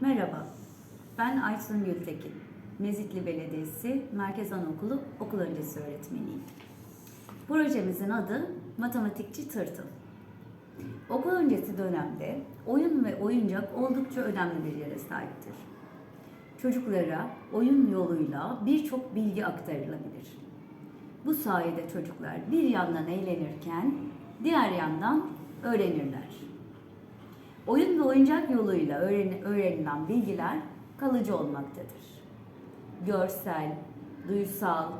Merhaba, ben Aysun Gültekin. Mezitli Belediyesi Merkez Anaokulu okul öncesi öğretmeniyim. Projemizin adı Matematikçi Tırtıl. Okul öncesi dönemde oyun ve oyuncak oldukça önemli bir yere sahiptir. Çocuklara oyun yoluyla birçok bilgi aktarılabilir. Bu sayede çocuklar bir yandan eğlenirken diğer yandan öğrenirler. Oyun ve oyuncak yoluyla öğren- öğrenilen bilgiler kalıcı olmaktadır. Görsel, duysal,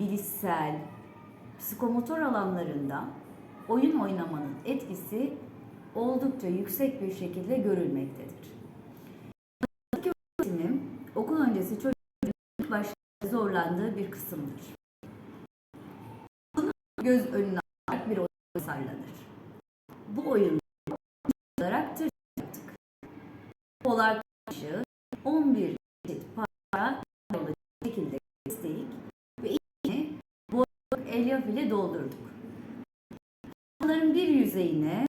bilişsel, psikomotor alanlarında oyun oynamanın etkisi oldukça yüksek bir şekilde görülmektedir. Öğretim, okul öncesi çocuğun ilk başta zorlandığı bir kısımdır. Bunu göz önüne alarak bir oyun tasarlanır. Bu oyun Polar taşı 11 çeşit para olacak şekilde kestik ve içini boyadık elyaf ile doldurduk. Bunların bir yüzeyine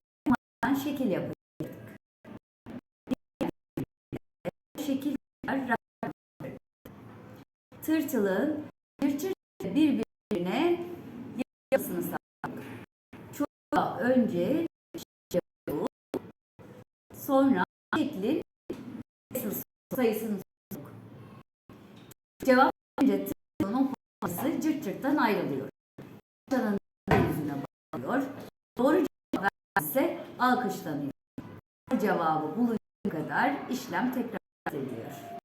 şekil yapacaktık. Şekiller Tırtılın bir çırpı birbirine yapısını sağladık. Çocuğa önce Sonra şeklin sayısını sorduk. Cevap verince tırtılın o parçası cırt cırttan ayrılıyor. Paçanın yüzüne bakıyor. Doğru cevap verse alkışlanıyor. Bu cevabı bulunca kadar işlem tekrar ediliyor.